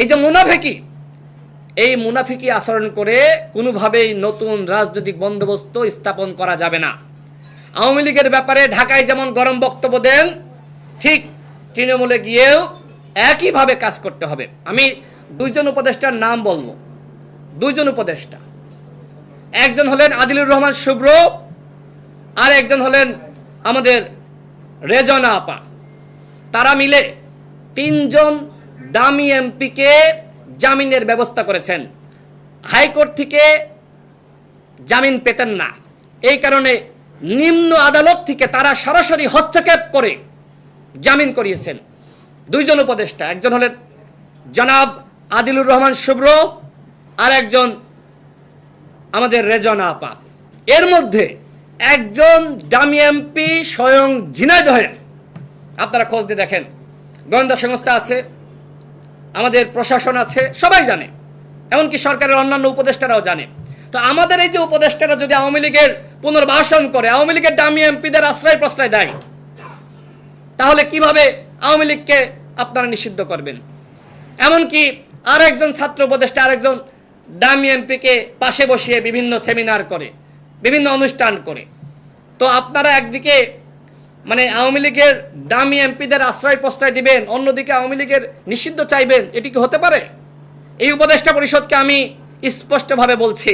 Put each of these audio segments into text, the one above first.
এই যে মুনাফেকি, এই মুনাফিকি আচরণ করে কোনোভাবেই নতুন রাজনৈতিক বন্দোবস্ত স্থাপন করা যাবে না। আওয়ামী লীগের ব্যাপারে ঢাকায় যেমন গরম বক্তব্য দেন, ঠিক তৃণমূলে গিয়েও একইভাবে কাজ করতে হবে। আমি দুইজন উপদেষ্টার নাম বলব। দুইজন উপদেষ্টা। একজন হলেন আদিলুর রহমান শুভ্র, আর একজন হলেন আমাদের রেজনা আপা। তারা মিলে তিনজন দামি এমপিকে জামিনের ব্যবস্থা করেছেন। হাইকোর্ট থেকে জামিন পেতেন না। এই কারণে নিম্ন আদালত থেকে তারা সরাসরি হস্তক্ষেপ করে জামিন করিয়েছেন। দুইজন উপদেষ্টা, একজন হলেন জনাব আদিলুর রহমান শুভ্র আর একজন আমাদের রেজনা আপা। এর মধ্যে একজন ডামি এমপি স্বয়ং ঝিনাইদহের আপনারা খোঁজ দিয়ে দেখেন। গোয়েন্দা সংস্থা আছে। আমাদের প্রশাসন আছে, সবাই জানে। এমনকি সরকারের অন্যান্য উপদেষ্টারাও জানে। তো আমাদের এই যে উপদেষ্টারা যদি আওয়ামী লীগের পুনর্বাসন করে, আওয়ামী লীগের দামি এমপিদের আশ্রয় প্রশ্রয় দেয়, তাহলে কীভাবে আওয়ামী লীগকে আপনারা নিষিদ্ধ করবেন? এমনকি আর একজন ছাত্র উপদেষ্টা, আরেকজন দামি এমপিকে পাশে বসিয়ে বিভিন্ন সেমিনার করে, বিভিন্ন অনুষ্ঠান করে। তো আপনারা একদিকে মানে আওয়ামী লীগের দামি এমপিদের আশ্রয় প্রশ্রয় দিবেন, অন্যদিকে আওয়ামী লীগের নিষিদ্ধ চাইবেন, এটি কি হতে পারে? এই উপদেষ্টা পরিষদকে আমি স্পষ্টভাবে বলছি,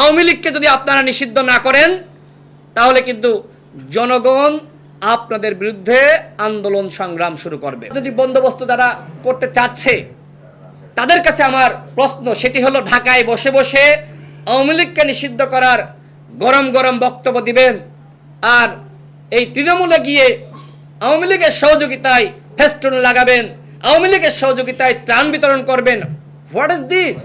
আওয়ামী লীগকে যদি আপনারা নিষিদ্ধ না করেন, তাহলে কিন্তু জনগণ আপনাদের বিরুদ্ধে আন্দোলন সংগ্রাম শুরু করবে। যদি বন্দোবস্ত যারা করতে চাচ্ছে, তাদের কাছে আমার প্রশ্ন, সেটি হলো ঢাকায় বসে বসে আওয়ামী লীগকে নিষিদ্ধ করার গরম গরম বক্তব্য দিবেন, আর এই তৃণমূলে গিয়ে আওয়ামী লীগের সহযোগিতায় ফেস্টুন লাগাবেন, আওয়ামী লীগের সহযোগিতায় ত্রাণ বিতরণ করবেন। What is this